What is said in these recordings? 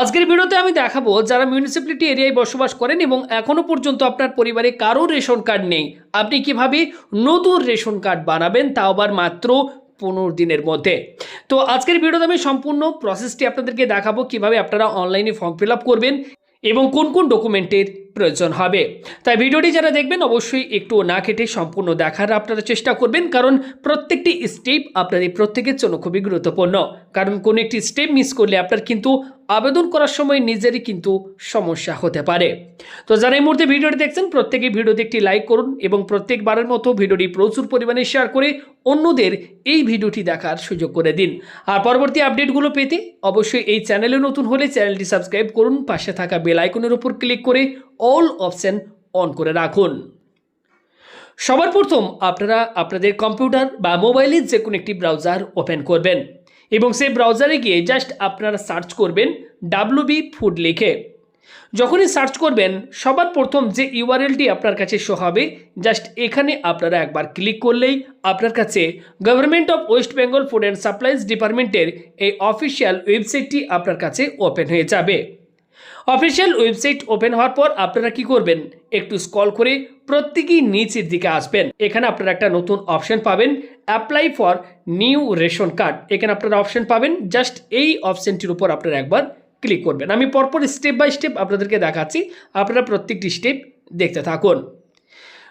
আজকের ভিডিওতে আমি দেখাবো যারা মিউনিসিপ্যালিটি এরিয়ায় বসবাস করেন এবং এখনও পর্যন্ত আপনার পরিবারে কারও রেশন কার্ড নেই। আপনি কীভাবে নতুন রেশন কার্ড বানাবেন তাও আবার মাত্র পনেরো দিনের মধ্যে। তো আজকের ভিডিওতে আমি সম্পূর্ণ প্রসেসটি আপনাদেরকে দেখাবো কীভাবে আপনারা অনলাইনে ফর্ম ফিল করবেন এবং কোন কোন ডকুমেন্টের প্রয়োজন হবে। তাই ভিডিওটি যারা দেখবেন অবশ্যই একটু না কেটে সম্পূর্ণ দেখার আপনারা চেষ্টা করবেন, কারণ প্রত্যেকটি স্টেপ আপনাদের প্রত্যেকের জন্য খুবই গুরুত্বপূর্ণ। কারণ কোনো একটি স্টেপ মিস করলে আপনার কিন্তু আবেদন করার সময় নিজেরই কিন্তু সমস্যা হতে পারে। তো যারা এই মুহূর্তে ভিডিওটি দেখছেন প্রত্যেকেই ভিডিওতে একটি লাইক করুন এবং প্রত্যেকবারের মতো ভিডিওটি প্রচুর পরিমাণে শেয়ার করে অন্যদের এই ভিডিওটি দেখার সুযোগ করে দিন। আর পরবর্তী আপডেটগুলো পেতে অবশ্যই এই চ্যানেলে নতুন হলে চ্যানেলটি সাবস্ক্রাইব করুন, পাশে থাকা বেল আইকনের উপর ক্লিক করে অল অপশান অন করে রাখুন। সবার প্রথম আপনারা আপনাদের কম্পিউটার বা মোবাইলের যে কোনো একটি ব্রাউজার ওপেন করবেন এবং সেই ব্রাউজারে গিয়ে জাস্ট আপনারা সার্চ করবেন ডাব্লুবি ফুড লিখে। যখনই সার্চ করবেন, সবার প্রথম যে ইউআরএলটি আপনার কাছে শো হবে জাস্ট এখানে আপনারা একবার ক্লিক করলেই আপনার কাছে government of West Bengal food and supplies ডিপার্টমেন্টের এই অফিসিয়াল ওয়েবসাইটটি আপনার কাছে ওপেন হয়ে যাবে। অফিসিয়াল ওয়েবসাইট ওপেন হওয়ার পর আপনারা কি করবেন? একটু স্কল করে প্রত্যেকেই নিচের দিকে আসবেন। এখানে আপনারা একটা নতুন অপশন পাবেন apply for new ration card এখানে আপনারা অপশন পাবেন জাস্ট এই অপশনটির উপর আপনারা একবার ক্লিক করবেন। আমি পরপর স্টেপ বাই স্টেপ আপনাদেরকে দেখাচ্ছি। আপনারা প্রত্যেকটি স্টেপ দেখতে থাকুন।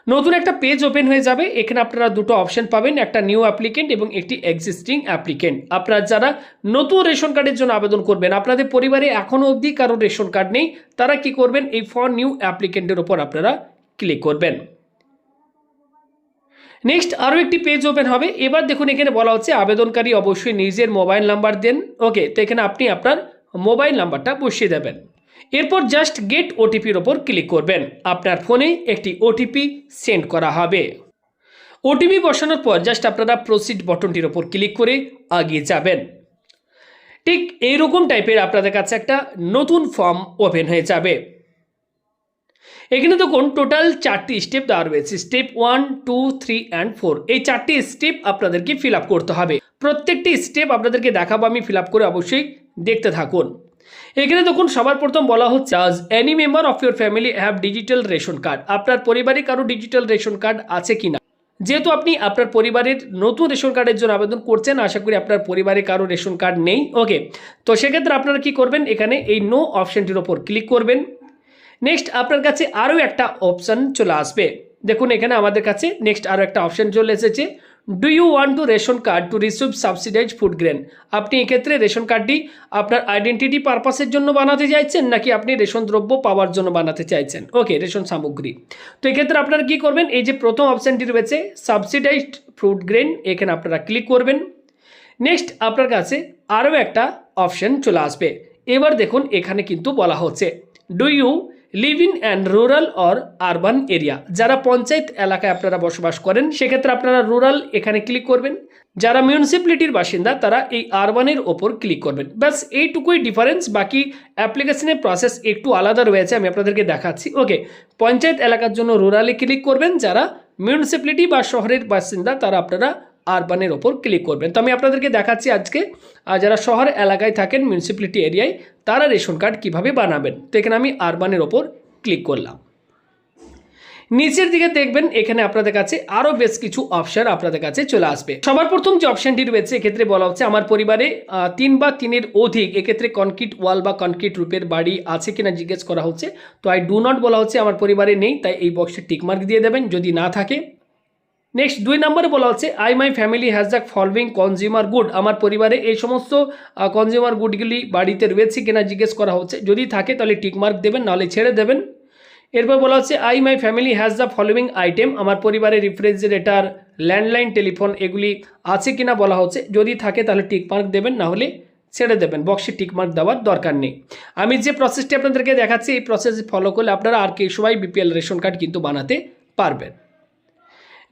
নতুন একটা পেজ ওপেন হয়ে যাবে। এখানে আপনারা দুটো অপশন পাবেন, একটা নিউ অ্যাপ্লিকেন্ট এবং একটি এক্সিস্টিং অ্যাপ্লিকেন্ট আপনারা যারা নতুন রেশন কার্ডের জন্য আবেদন করবেন, আপনাদের পরিবারে এখনও অবধি কারও রেশন কার্ড নেই, তারা কি করবেন? এই ফর নিউ অ্যাপ্লিকেন্টের ওপর আপনারা ক্লিক করবেন। নেক্সট আরও একটি পেজ ওপেন হবে। এবার দেখুন, এখানে বলা হচ্ছে আবেদনকারী অবশ্যই নিজের মোবাইল নাম্বার দেন। ওকে তো এখানে আপনি আপনার মোবাইল নাম্বারটা বসিয়ে দেবেন। এরপর জাস্ট গেট ওটিপির ওপর ক্লিক করবেন। আপনার ফোনে একটি ওটিপি সেন্ড করা হবে। ওটিপি বসানোর পর জাস্ট আপনারা প্রসিড বটনটির ওপর ক্লিক করে আগিয়ে যাবেন। ঠিক এইরকম টাইপের আপনাদের কাছে একটা নতুন ফর্ম ওপেন হয়ে যাবে। এখানে দেখুন টোটাল চারটি স্টেপ দেওয়া রয়েছে। Step one two three and four এই চারটি স্টেপ আপনাদেরকে ফিল করতে হবে। প্রত্যেকটি স্টেপ আপনাদেরকে দেখাবো, আমি ফিল করে অবশ্যই দেখতে থাকুন। এখানে দেখুন, সবার প্রথম বলা হচ্ছে আজ any member of your family have digital ration card আপনার পরিবারে কারও ডিজিটাল রেশন কার্ড আছে কিনা? যেহেতু আপনি আপনার পরিবারের নতুন রেশন কার্ডের জন্য আবেদন করছেন, আশা করি আপনার পরিবারে কারও রেশন কার্ড নেই। ওকে তো সেক্ষেত্রে আপনারা কি করবেন? এখানে এই নো অপশনটির ওপর ক্লিক করবেন। নেক্সট আপনার কাছে আরও একটা অপশান চলে আসবে। দেখুন, এখানে আমাদের কাছে নেক্সট আরও একটা অপশান চলে এসেছে। Do you want to ration card to receive subsidised food grain আপনি এক্ষেত্রে রেশন কার্ডটি আপনার আইডেন্টিটি পারপাসের জন্য বানাতে চাইছেন নাকি আপনি রেশন দ্রব্য পাওয়ার জন্য বানাতে চাইছেন? ওকে রেশন সামগ্রী। তো এক্ষেত্রে আপনারা কী করবেন? এই যে প্রথম অপশানটি রয়েছে সাবসিডাইজড ফ্রুট গ্রেন এখানে আপনারা ক্লিক করবেন। নেক্সট আপনার কাছে আরও একটা অপশন চলে আসবে। এবার দেখুন, এখানে কিন্তু বলা হচ্ছে do you live in and rural or urban area. যারা পঞ্চায়েত এলাকায় আপনারা বসবাস করেন, সেক্ষেত্রে আপনারা রুরাল এখানে ক্লিক করবেন। যারা মিউনিসিপ্যালিটির বাসিন্দা, তারা এই আরবানের ওপর ক্লিক করবেন। ব্যাস, এইটুকুই ডিফারেন্স বাকি অ্যাপ্লিকেশনের প্রসেস একটু আলাদা রয়েছে, আমি আপনাদেরকে দেখাচ্ছি। ওকে পঞ্চায়েত এলাকার জন্য রুরালে ক্লিক করবেন। যারা মিউনিসিপ্যালিটি বা শহরের বাসিন্দা, তারা আপনারা আরবানের ওপর ক্লিক করবেন। তো আমি আপনাদেরকে দেখাচ্ছি আজকে যারা শহর এলাকায় থাকেন মিউনিসিপ্যালিটি এরিয়ায় তারা রেশন কার্ড কীভাবে বানাবেন? তো এখানে আমি আরবানের ওপর ক্লিক করলাম। নিচের দিকে দেখবেন, এখানে আপনাদের কাছে আরও বেশ কিছু অপশান আপনাদের কাছে চলে আসবে। সবার প্রথম যে অপশনটি রয়েছে, এক্ষেত্রে বলা হচ্ছে, আমার পরিবারে তিন বা তিনের অধিক, এক্ষেত্রে কনক্রিট ওয়াল বা কনক্রিট রূপের বাড়ি আছে কিনা জিজ্ঞেস করা হচ্ছে। তো আই ডু নট বলা হচ্ছে, আমার পরিবারে নেই। তাই এই বক্সে টিকমার্ক দিয়ে দেবেন। যদি না থাকে নেক্সট দুই নম্বরে বলা হচ্ছে I my family has the following consumer good আমার পরিবারে এই সমস্ত কনজিউমার গুডগুলি বাড়িতে রয়েছে কিনা জিজ্ঞেস করা হচ্ছে। যদি থাকে তাহলে টিকমার্ক দেবেন, নাহলে ছেড়ে দেবেন। এরপর বলা হচ্ছে I my family has the following item আমার পরিবারে রেফ্রিজারেটার ল্যান্ডলাইন টেলিফোন এগুলি আছে কিনা বলা হচ্ছে। যদি থাকে তাহলে টিকমার্ক দেবেন না হলে ছেড়ে দেবেন। বক্সে টিকমার্ক দেওয়ার দরকার নেই। আমি যে প্রসেসটি আপনাদেরকে দেখাচ্ছি, এই প্রসেস ফলো করলে আপনারা আর কে সবাই বিপিএল রেশন কার্ড কিন্তু বানাতে পারবেন।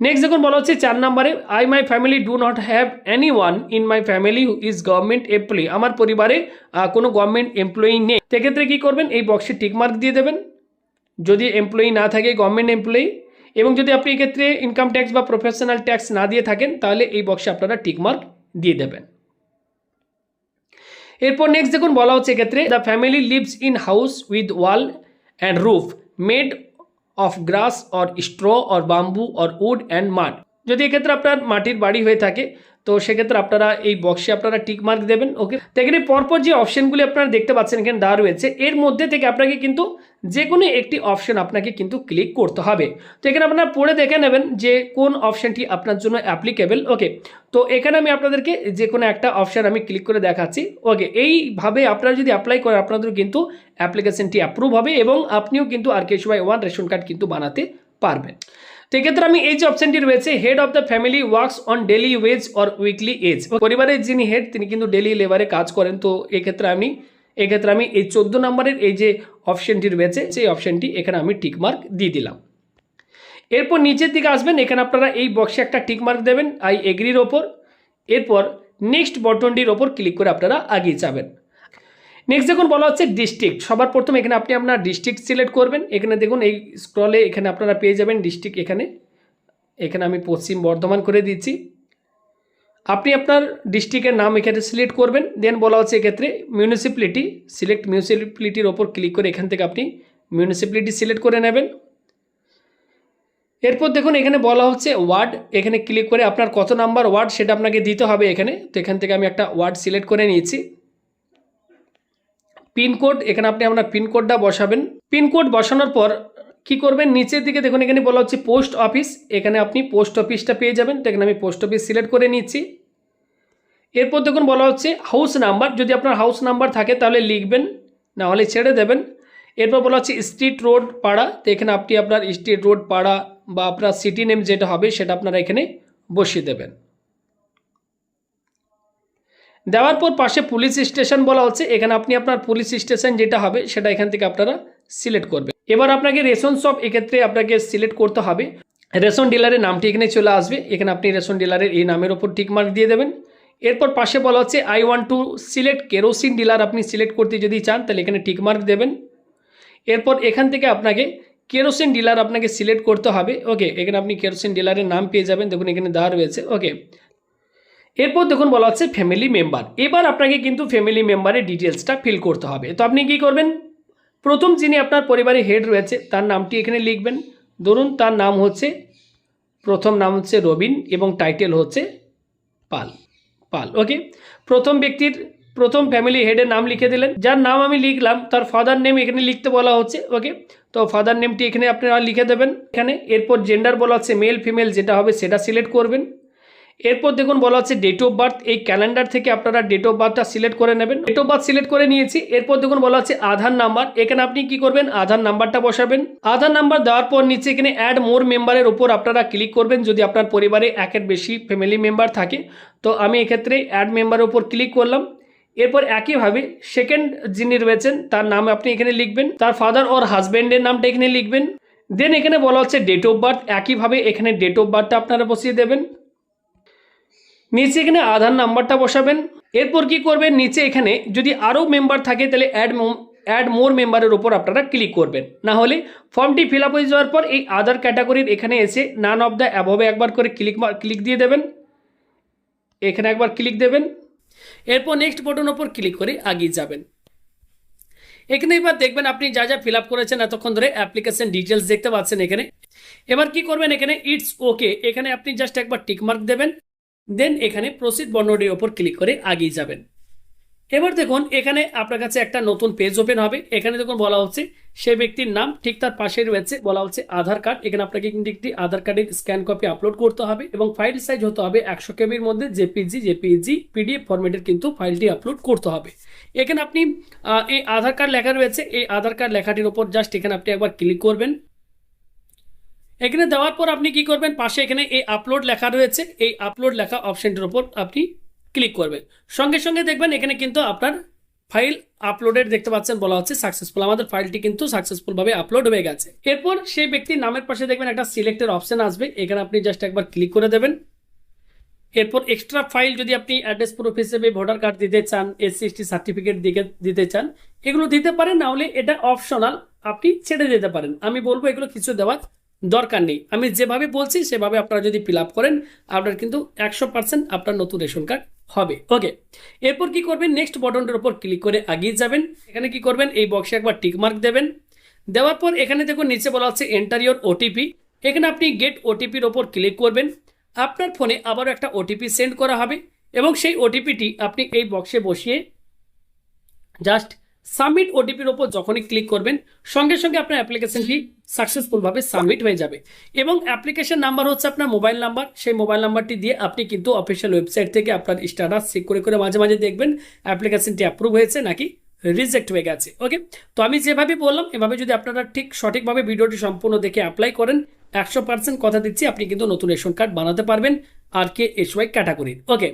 নেক্সট দেখুন, বলা হচ্ছে চার নম্বরে I my family do not have any one in my family is government employee আমার পরিবারে কোনো গভর্নমেন্ট এমপ্লয়ি নেই। সেক্ষেত্রে কী করবেন? এই বক্সে টিকমার্ক দিয়ে দেবেন। যদি এমপ্লয়ি না থাকে গভর্নমেন্ট এমপ্লয়ি এবং যদি আপনি এক্ষেত্রে ইনকাম ট্যাক্স বা প্রফেশনাল ট্যাক্স না দিয়ে থাকেন, তাহলে এই বক্সে আপনারা টিকমার্ক দিয়ে দেবেন। এরপর নেক্সট দেখুন, বলা হচ্ছে এক্ষেত্রে the family lives in house with wall and roof made of grass or straw or bamboo or wood and mud. যদি এক্ষেত্রে আপনার মাটির বাড়ি হয়ে থাকে, তো সেক্ষেত্রে আপনারা এই বক্সে আপনারা টিক মার্ক দেবেন ওকে তো এখানে পরপর যে অপশনগুলি আপনারা দেখতে পাচ্ছেন এখানে দেওয়া রয়েছে, এর মধ্যে থেকে আপনাকে কিন্তু যে কোনো একটি অপশন আপনাকে কিন্তু ক্লিক করতে হবে। তো এখানে আপনারা পড়ে দেখে নেবেন যে কোন অপশনটি আপনার জন্য অ্যাপ্লিকেবল ওকে তো এখানে আমি আপনাদেরকে যে কোনো একটা অপশন আমি ক্লিক করে দেখাচ্ছি ওকে এইভাবে আপনারা যদি অ্যাপ্লাই করেন আপনাদের কিন্তু অ্যাপ্লিকেশনটি অ্যাপ্রুভ হবে এবং আপনিও কিন্তু R Y one ration card কিন্তু বানাতে পারবেন। তো এক্ষেত্রে আমি এই যে অপশনটি রয়েছে head of the family works on daily wage or weekly wage পরিবারের যিনি হেড তিনি কিন্তু ডেলি লেবারে কাজ করেন। তো এক্ষেত্রে আমি এক্ষেত্রে আমি এই চোদ্দ নম্বরের এই যে অপশনটি রয়েছে, সেই অপশনটি এখানে আমি টিকমার্ক দিয়ে দিলাম। এরপর নিচের দিকে আসবেন, এখানে আপনারা এই বক্সে একটা টিকমার্ক দেবেন আই এগ্রির ওপর। এরপর নেক্সট বটনটির ওপর ক্লিক করে আপনারা আগিয়ে যাবেন। নেক্সট দেখুন বলা হচ্ছে ডিস্ট্রিক্ট সবার প্রথম এখানে আপনি আপনার ডিস্ট্রিক্ট সিলেক্ট করবেন। এখানে দেখুন এই স্ক্রলে এখানে আপনারা পেয়ে যাবেন ডিস্ট্রিক্ট এখানে। এখানে আমি পশ্চিম বর্ধমান করে দিচ্ছি। আপনি আপনার ডিস্ট্রিক্টের নাম এখানে সিলেক্ট করবেন। দেন বলা হচ্ছে এক্ষেত্রে মিউনিসিপ্যালিটি সিলেক্ট মিউনিসিপ্যালিটির ওপর ক্লিক করে এখান থেকে আপনি মিউনিসিপ্যালিটি সিলেক্ট করে নেবেন। এরপর দেখুন এখানে বলা হচ্ছে ওয়ার্ড এখানে ক্লিক করে আপনার কত নাম্বার ওয়ার্ড সেটা আপনাকে দিতে হবে এখানে। তো এখান থেকে আমি একটা ওয়ার্ড সিলেক্ট করে নিয়েছি। পিনকোড, এখানে আপনি আপনার পিনকোডটা বসাবেন। পিনকোড বসানোর পর কি করবেন? নিচের দিকে দেখুন, এখানে বলা হচ্ছে পোস্ট অফিস। এখানে আপনি পোস্ট অফিসটা পেয়ে যাবেন। তো এখানে আমি পোস্ট অফিস সিলেক্ট করে নিচ্ছি। এরপর দেখুন, বলা হচ্ছে হাউস নাম্বার। যদি আপনার হাউস নাম্বার থাকে, তাহলে লিখবেন, না হলে ছেড়ে দেবেন। এরপর বলা হচ্ছে স্ট্রিট রোড পাড়া। তো এখানে আপনি আপনার স্ট্রিট রোড পাড়া বা আপনার সিটি নেম যেটা হবে, সেটা আপনারা এখানে বসিয়ে দেবেন। দেওয়ার পর পাশে পুলিশ স্টেশন বলা হচ্ছে, এখানে আপনি আপনার পুলিশ স্টেশন যেটা হবে সেটা এখান থেকে আপনারা সিলেক্ট করবেন। এবার আপনাকে রেশন শপ এক্ষেত্রে আপনাকে সিলেক্ট করতে হবে। রেশন ডিলারের নামটি এখানে চলে আসবে। এখানে আপনি রেশন ডিলারের এই নামের ওপর টিকমার্ক দিয়ে দেবেন। এরপর পাশে বলা হচ্ছে I want to select kerosene dealer আপনি সিলেক্ট করতে যদি চান, তাহলে এখানে টিকমার্ক দেবেন। এরপর এখান থেকে আপনাকে কেরোসিন ডিলার আপনাকে সিলেক্ট করতে হবে। ওকে, এখানে আপনি কেরোসিন ডিলারের নাম পেয়ে যাবেন। দেখুন, এখানে দেওয়া রয়েছে। ওকে এরপর দেখুন বলা হচ্ছে ফ্যামিলি মেম্বার এবার আপনাকে কিন্তু ফ্যামিলি মেম্বারের ডিটেলসটা ফিল করতে হবে। তো আপনি কি করবেন? প্রথম যিনি আপনার পরিবারের হেড রয়েছে, তার নামটি এখানে লিখবেন। ধরুন তার নাম হচ্ছে, প্রথম নাম হচ্ছে রবিন এবং টাইটেল হচ্ছে পাল। পাল ওকে প্রথম ব্যক্তির, প্রথম ফ্যামিলি হেডের নাম লিখে দিলেন। যার নাম আমি লিখলাম, তার ফাদার নেম এখানে লিখতে বলা হচ্ছে ওকে তো ফাদার নেমটি এখানে আপনারা লিখে দেবেন। এখানে এরপর জেন্ডার বলা হচ্ছে মেল ফিমেল যেটা হবে সেটা সিলেক্ট করবেন। এরপর দেখুন বলা হচ্ছে ডেট অফ বার্থ এই ক্যালেন্ডার থেকে আপনারা ডেট অফ বার্থটা সিলেক্ট করে নেবেন। ডেট অফ বার্থ সিলেক্ট করে নিয়েছি, এরপর দেখুন বলা হচ্ছে আধার নাম্বার এখানে আপনি কি করবেন? আধার নাম্বারটা বসাবেন। আধার নাম্বার দেওয়ার পর নিচে এখানে অ্যাড মোর মেম্বারের উপর আপনারা ক্লিক করবেন, যদি আপনার পরিবারে একের বেশি ফ্যামিলি মেম্বার থাকে। তো আমি এক্ষেত্রে অ্যাড মেম্বারের উপর ক্লিক করলাম। এরপর একইভাবে সেকেন্ড যিনি রয়েছেন, তার নাম আপনি এখানে লিখবেন। তার ফাদার ওর হাজব্যান্ডের নামটা এখানে লিখবেন। দেন এখানে বলা হচ্ছে ডেট অফ বার্থ একইভাবে এখানে ডেট অফ বার্থটা আপনারা বসিয়ে দেবেন। নিচে এখানে আধার নাম্বারটা বসাবেন। এরপর কি করবেন? নিচে এখানে যদি আরও মেম্বার থাকে, তাহলে অ্যাড অ্যাড মোর মেম্বারের ওপর আপনারা ক্লিক করবেন। না হলে ফর্মটি ফিল আপ হয়ে যাওয়ার পর এই আধার ক্যাটাগরির এখানে এসে নান অফ দ্য অ্যাভবে একবার করে ক্লিক ক্লিক দিয়ে দেবেন। এখানে একবার ক্লিক দেবেন। এরপর নেক্সট বটন ওপর ক্লিক করে আগিয়ে যাবেন। এখানে এবার দেখবেন আপনি যা যা ফিল আপ করেছেন, এতক্ষণ ধরে অ্যাপ্লিকেশন ডিটেলস দেখতে পাচ্ছেন এখানে। এবার কি করবেন? এখানে ইটস ওকে এখানে আপনি জাস্ট একবার টিকমার্ক দেবেন। দেন এখানে প্রসিড বর্ণটির ওপর ক্লিক করে আগিয়ে যাবেন। এবার দেখুন, এখানে আপনার কাছে একটা নতুন পেজ ওপেন হবে। এখানে দেখুন বলা হচ্ছে সে ব্যক্তির নাম, ঠিক তার পাশে রয়েছে, বলা হচ্ছে আধার কার্ড। এখানে আপনাকে কিন্তু একটি আধার কার্ডের স্ক্যান কপি আপলোড করতে হবে এবং ফাইল সাইজ হতে হবে একশো কেবির মধ্যে জেপিজি জেপিজি পিডিএফ ফরম্যাটের কিন্তু ফাইলটি আপলোড করতে হবে। এখানে আপনি এই আধার কার্ড লেখা রয়েছে। এই আধার কার্ড লেখাটির ওপর জাস্ট এখানে আপনি একবার ক্লিক করবেন। এখানে দেওয়ার পর আপনি কি করবেন? পাশে এখানে এই আপলোড লেখা রয়েছে। এই আপলোড লেখা অপশনটির উপর আপনি ক্লিক করবেন। সঙ্গে সঙ্গে দেখবেন এখানে কিন্তু আপনার ফাইল আপলোডের দেখতে পাচ্ছেন বলা হচ্ছে সাকসেসফুল আমাদের ফাইলটি কিন্তু সাকসেসফুলভাবে আপলোড হয়ে গেছে। এরপর সেই ব্যক্তির নামের পাশে দেখবেন একটা সিলেক্টের অপশন আসবে। এখানে আপনি জাস্ট একবার ক্লিক করে দেবেন। এরপর এক্সট্রা ফাইল যদি আপনি অ্যাড্রেস প্রুফ হিসেবে ভোটার কার্ড দিতে চান এসসি এসটি সার্টিফিকেট দিকে দিতে চান, এগুলো দিতে পারেন। না হলে এটা অপশনাল আপনি ছেড়ে দিতে পারেন। আমি বলব এগুলো কিছু দেওয়ার দরকার নেই। আমি যেভাবে বলছি, সেভাবে আপনারা যদি ফিল করেন, আপনার কিন্তু একশো পার্সেন্ট আপনার নতুন রেশন কার্ড হবে। ওকে এরপর কি করবেন? নেক্সট বটনটার উপর ক্লিক করে আগিয়ে যাবেন। এখানে কি করবেন? এই বক্সে একবার টিক মার্ক দেবেন। দেওয়ার পর এখানে দেখুন, নিচে বলা হচ্ছে এন্টার ইওর ওটিপি এখানে আপনি গেট ওটিপির ওপর ক্লিক করবেন। আপনার ফোনে আবারও একটা ওটিপি সেন্ড করা হবে এবং সেই ওটিপিটি আপনি এই বক্সে বসিয়ে জাস্ট সাবমিট ওটিপির ওপর যখনই ক্লিক করবেন, সঙ্গে সঙ্গে আপনার অ্যাপ্লিকেশনটি সাকসেসফুলভাবে সাবমিট হয়ে যাবে। এবং অ্যাপ্লিকেশন নাম্বার হচ্ছে আপনার মোবাইল নাম্বার সেই মোবাইল নাম্বারটি দিয়ে আপনি কিন্তু অফিসিয়াল ওয়েবসাইট থেকে আপনার স্ট্যাটাস চেক করে করে মাঝে মাঝে দেখবেন অ্যাপ্লিকেশনটি অ্যাপ্রুভ হয়েছে নাকি রিজেক্ট হয়ে গেছে। ওকে তো আমি যেভাবে বললাম, এভাবে যদি আপনারা ঠিক সঠিকভাবে ভিডিওটি সম্পূর্ণ দেখে অ্যাপ্লাই করেন, একশো পার্সেন্ট কথা দিচ্ছি, আপনি কিন্তু নতুন রেশন কার্ড বানাতে পারবেন আর কে এস ওয়াই ক্যাটাগরির ওকে